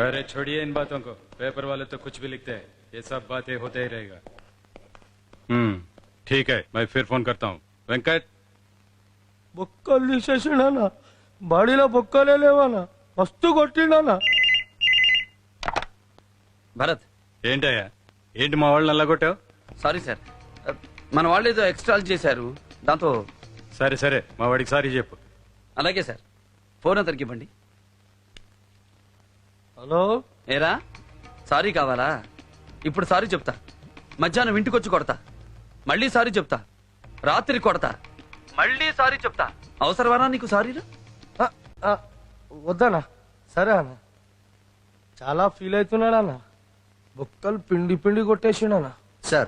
अरे छोड़िए इन बातों को पेपर वाले तो कुछ भी लिखते हैं ये सब बातें होते ही रहेगा हम्म ठीक है मैं फिर फोन करता हूँ वेंकट బొక్కలు తీసేసిండనా బాడీలో బొక్కలే లేవనా మస్తు కొట్టిండనా భరత్ ఏంటయ్యా ఏంటి మా వాళ్ళని అల్లగొట్టావు సారీ సార్ మన వాళ్ళు ఏదో ఎక్స్ట్రా చేశారు దాంతో సరే సరే మా వాడికి సారీ చెప్పు అలాగే సార్ ఫోన్ అతనికి ఇవ్వండి హలో? ఏరా? సారీ కావాలా? ఇప్పుడు సారీ చెప్తా. మధ్యాహ్నం ఇంటికొచ్చి కొడతా. మళ్ళీ సారీ చెప్తా. రాత్రి కొడతా. మళ్ళీ సారీ చెప్తా. అవసరమానా నీకు సారీలు? ఆ, ఆ, వద్దనా సరే అన్న. చాలా ఫీల్ అవుతున్నాడన్నా. బొక్కలు పిండి పిండి కొట్టేసిండనా సార్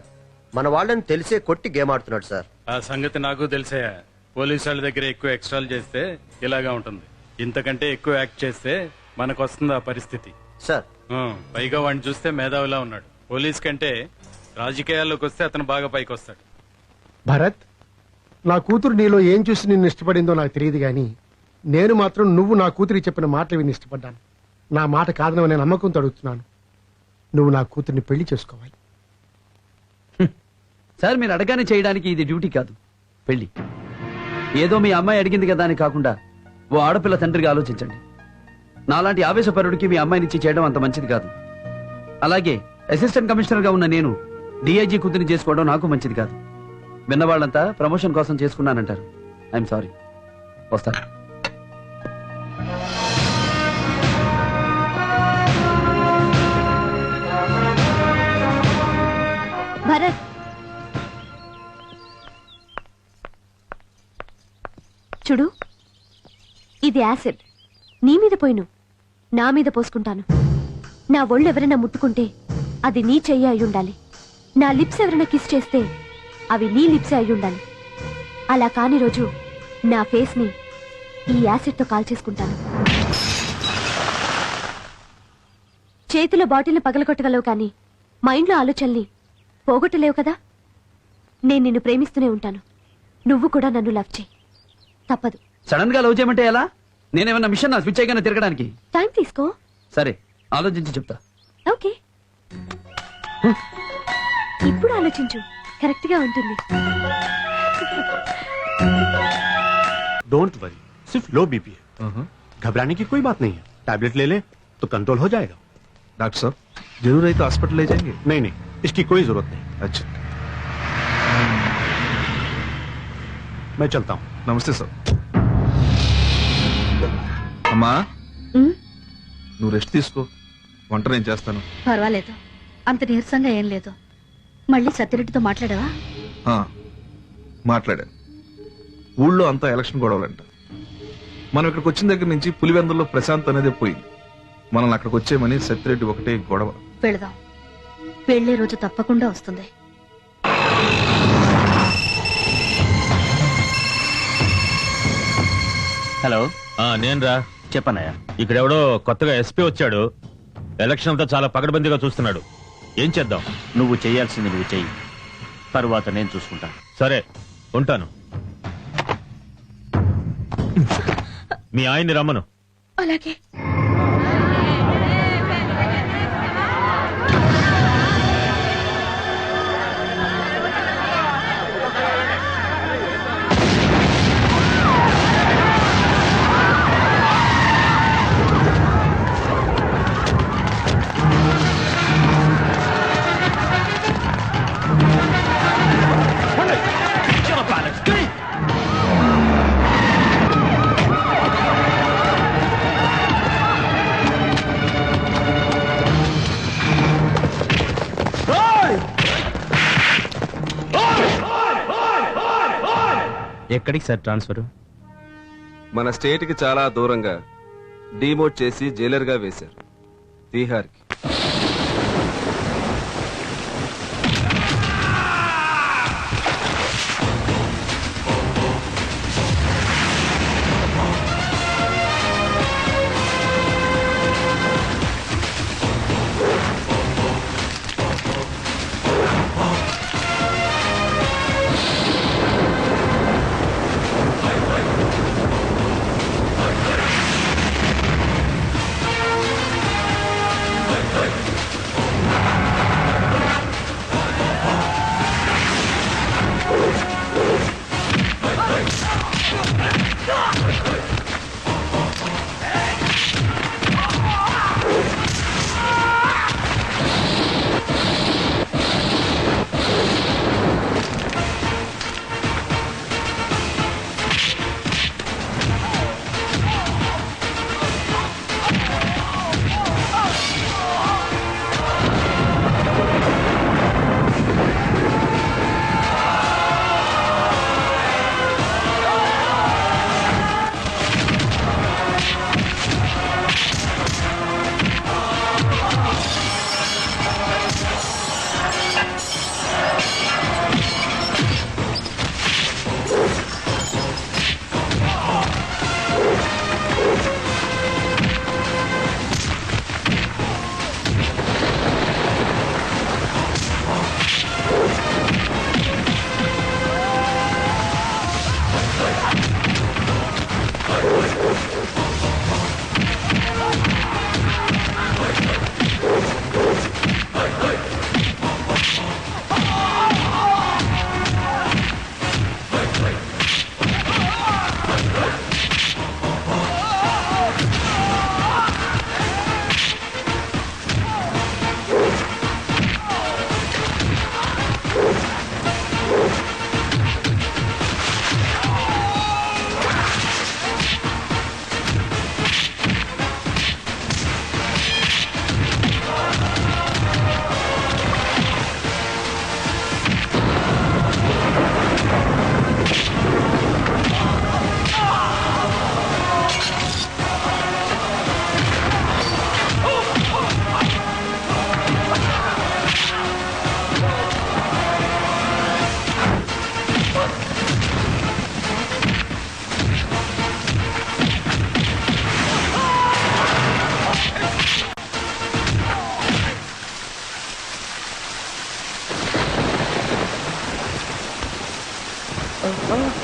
మన వాళ్ళని తెలిసే కొట్టి గేమ్ ఆడుతున్నాడు సార్. ఆ సంగతి నాకు తెలిసే. పోలీసు వాళ్ళ దగ్గర ఎక్కువ ఎక్స్ట్రాలు చేస్తే ఇలాగా ఉంటుంది. ఇంతకంటే ఎక్కువ యాక్ట్ చేస్తే మనకు వస్తుంది ఆ పరిస్థితి. సార్. పైగా వాడిని చూస్తే మేధావిలా ఉన్నాడు. పోలీస్ కంటే రాజకీయాల్లోకి వస్తే అతను బాగా పైకి వస్తాడు భరత్ నా కూతురు నీలో ఏం చూసి నిన్ను ఇష్టపడిందో నాకు తెలియదు గాని నేను మాత్రం నువ్వు నా కూతురికి చెప్పిన మాటలు విని ఇష్టపడ్డాను. నా మాట కాదనవనే నమ్మకంతో అడుగుతున్నాను నువ్వు నా కూతుర్ని పెళ్ళి చేసుకోవాలి. సార్ మీరు అడగానే చేయడానికి ఇది డ్యూటీ కాదు. పెళ్ళి. ఏదో మీ అమ్మాయి అడిగింది కదా అని కాకుండా ఓ ఆడపిల్ల తండ్రిగా ఆలోచించండి. నాలాంటి ఆవేశపరుడికి మీ అమ్మాయినిచ్చి చేయడం అంత మంచిది కాదు. అలాగే అసిస్టెంట్ కమిషనర్గా ఉన్న నేను డిఐజీ కూతురిని చేసుకోవడం నాకు మంచిది కాదు. విన్నవాళ్ళంతా ప్రమోషన్ కోసం చేసుకున్నానంటారు. ఐఎమ్ సారీ వస్తాను భరత్. చూడు ఇది యాసిడ్. నీ మీద పోయిను నా మీద పోసుకుంటాను. నా ఒళ్ళు ఎవరైనా ముట్టుకుంటే అది నీ చెయ్యి అయి ఉండాలి. నా లిప్స్ ఎవరైనా కిస్ చేస్తే అవి నీ లిప్సే అయి ఉండాలి. అలా కాని రోజు నా ఫేస్ని ఈ యాసిడ్తో కాల్చేసుకుంటాను చేతిలో బాటిల్ని పగలగొట్టగలవు కానీ మైండ్లో ఆలోచనల్ని పోగొట్టలేవు కదా? నేను నిన్ను ప్రేమిస్తూనే ఉంటాను. నువ్వు కూడా నన్ను లవ్ చేయి. తప్పదు. సడన్గా లవ్ చేయమంటే ఎలా? నేనేమన్నా మిషన్ నా స్విచ్ అయ్యగానే తిరగడానికి టైం తీసుకో సరే ఆలోచించి చెప్తా ఓకే ఇప్పుడు ఆలోచించు కరెక్ట్ గా ఉంటుంది डोंट वरी सिर्फ लो बीपी है घबराने की कोई बात नहीं है टैबलेट ले ले तो कंट्रोल हो जाएगा डॉक्टर साहब जरूर है तो हॉस्पिटल ले जाएंगे नहीं नहीं इसकी कोई जरूरत नहीं अच्छा मैं चलता हूँ నమస్తే సార్ అమ్మా. ఉమ్, నువ్వు రెస్ట్ తీసుకో. వంట నేను చేస్తాను. పర్వాలేదు. అంత నీరసంగా ఏం లేదు. మళ్ళీ సత్యరెడ్డితో మాట్లాడావా? ఆ, మాట్లాడాను ఊళ్ళో అంతా ఎలక్షన్ గొడవలంట. మనం ఇక్కడికి వచ్చిన దగ్గర నుంచి పులివెందుల్లో ప్రశాంత్ అనేది పోయింది. మనల్ని అక్కడికి వచ్చేయమని సత్యరెడ్డి ఒకటే గొడవ. వెళదాం. వెళ్ళే రోజు తప్పకుండా వస్తుంది. హలో. నేను రా చెప్పన్నయ్య ఇక్కడెవడో కొత్తగా ఎస్పీ వచ్చాడు. ఎలక్షన్ అంతా చాలా పకడ్బందీగా చూస్తున్నాడు. ఏం చేద్దాం? నువ్వు చేయాల్సింది నువ్వు చెయ్యి. తరువాత నేను చూసుకుంటా. సరే ఉంటాను. మీ ఆయన్ని రమ్మను. అలాగే. ఎక్కడికి సార్ ట్రాన్స్ఫర్? మన స్టేట్కి చాలా దూరంగా డిమోట్ చేసి జైలర్గా వేశారు. తీహార్కి.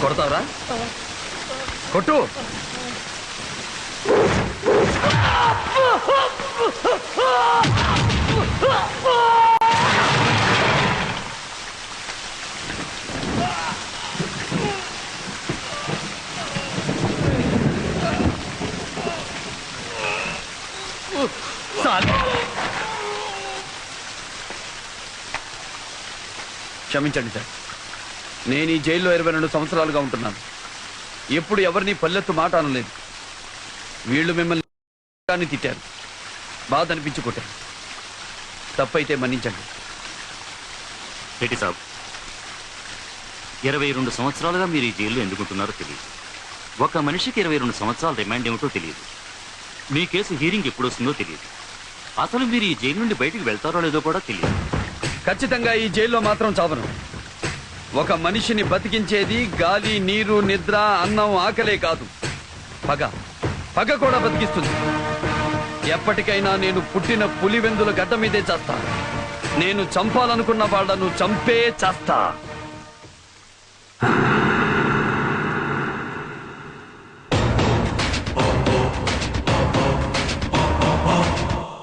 కొడతావరా? కొట్టు. క్షమించండి సార్. నేను ఈ జైల్లో ఇరవై రెండు సంవత్సరాలుగా ఉంటున్నాను. ఎప్పుడు ఎవరిని పల్లెత్తు మాట అనలేదు. వీళ్ళు మిమ్మల్ని తిట్టారు. బాధ అనిపించి కొట్టారు. తప్పైతే మన్నించండి. రెడ్డి సాబ్? ఇరవై రెండు సంవత్సరాలుగా మీరు ఈ జైల్లో ఎందుకుంటున్నారో తెలియదు. ఒక మనిషికి ఇరవై రెండు సంవత్సరాల రిమాండ్ ఏమిటో తెలియదు. మీ కేసు హీరింగ్ ఎప్పుడు వస్తుందో తెలియదు. అసలు మీరు ఈ జైలు నుండి బయటికి వెళ్తారో లేదో కూడా తెలియదు. ఖచ్చితంగా ఈ జైల్లో మాత్రం చావను. ఒక మనిషిని బతికించేది గాలి నీరు నిద్ర అన్నం ఆకలే కాదు. పగ. పగ కూడా బతికిస్తుంది. ఎప్పటికైనా నేను పుట్టిన పులివెందుల గడ్డ మీదే చేస్తా. నేను చంపాలనుకున్న వాళ్ళను చంపే చేస్తా.